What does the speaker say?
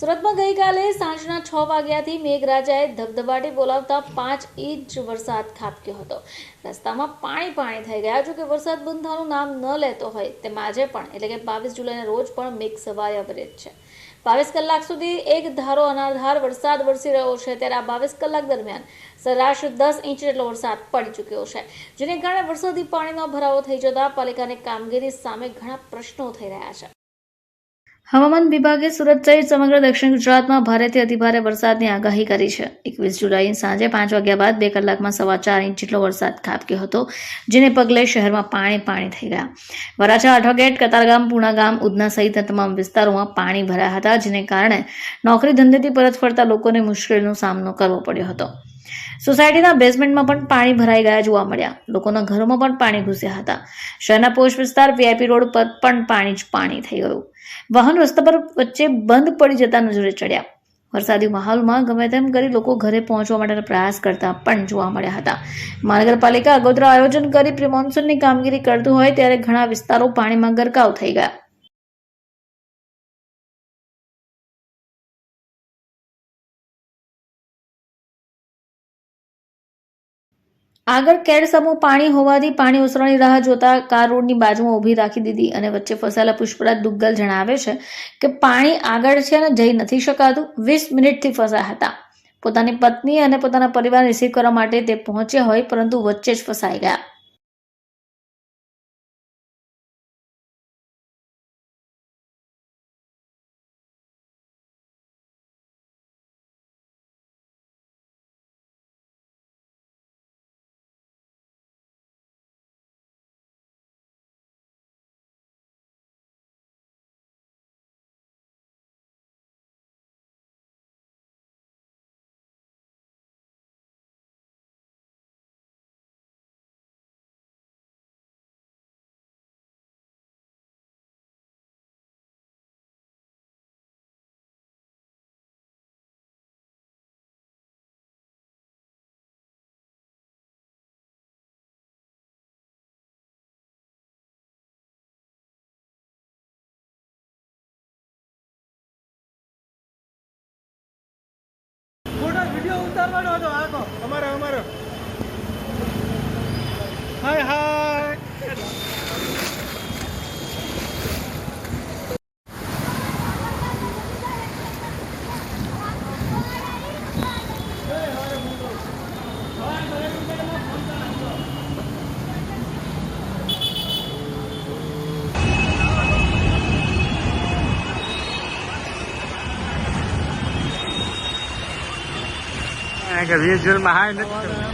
સુરતમાં ગઈકાલે સાંજના છ વાગ્યાથી મેઘરાજાએ ધબધબાટી બોલાવતા પાંચ ઇંચ વરસાદ ખાબક્યો હતો. રસ્તામાં પાણી પાણી થઈ ગયા. જો કે વરસાદ બંધ થવાનું નામ ન લેતો હોય તેમ આજે પણ, એટલે કે બાવીસ જુલાઈના રોજ પણ મેઘ સવાય અવરેજ છે. બાવીસ કલાક સુધી એક ધારો અનાધાર વરસાદ વરસી રહ્યો છે. ત્યારે આ બાવીસ કલાક દરમિયાન સરેરાશ દસ ઇંચ જેટલો વરસાદ પડી ચૂક્યો છે. જેને કારણે વરસાદી પાણીનો ભરાવો થઈ જતા પાલિકાની કામગીરી સામે ઘણા પ્રશ્નો થઈ રહ્યા છે. હવામાન વિભાગે સુરત સહિત સમગ્ર દક્ષિણ ગુજરાતમાં ભારેથી અતિભારે વરસાદની આગાહી કરી છે. એકવીસ જુલાઈ સાંજે પાંચ વાગ્યા બાદ બે કલાકમાં સવા ચાર ઇંચ જેટલો વરસાદ ખાબક્યો હતો, જેને પગલે શહેરમાં પાણી પાણી થઈ ગયા. વરાછા આઠવાગેટ કતારગામ પૂર્ણાગામ ઉધના સહિતના તમામ વિસ્તારોમાં પાણી ભરાયા હતા, જેને કારણે નોકરી ધંધેથી પરત ફરતા લોકોને મુશ્કેલીનો સામનો કરવો પડ્યો હતો. સોસાયટીના બેઝમેન્ટમાં પણ પાણી ભરાઈ ગયા જોવા મળ્યા. લોકોના ઘરોમાં પણ પાણી ઘૂસ્યા હતા. શહેરના પોસ્ટ વિસ્તાર વીઆઈપી રોડ પર પણ પાણી જ પાણી થઈ ગયું. વાહન રસ્તા પર વચ્ચે બંધ પડી જતા નજરે ચડ્યા. વરસાદી માહોલમાં ગમે તેમ કરી લોકો ઘરે પહોંચવા માટેના પ્રયાસ કરતા પણ જોવા મળ્યા હતા. મહાનગરપાલિકા અગોતરા આયોજન કરી પ્રિમોન્સૂનની કામગીરી કરતું હોય ત્યારે ઘણા વિસ્તારો પાણીમાં ગરકાવ થઈ ગયા. આગળ કેડ સમૂહ પાણી હોવાથી પાણી ઓસરવાની રાહ જોતા કાર રોડની બાજુમાં ઊભી રાખી દીધી અને વચ્ચે ફસાયેલા પુષ્પરાજ દુગ્ગલ જણાવે છે કે પાણી આગળ છે અને જઈ નથી શકાતું. વીસ મિનિટથી ફસાયા હતા. પોતાની પત્ની અને પોતાના પરિવાર રિસીવ કરવા માટે તે પહોંચ્યા હોય, પરંતુ વચ્ચે જ ફસાઈ ગયા. no, no, no. કે વિઝ્યુઅલમાં હાય નથી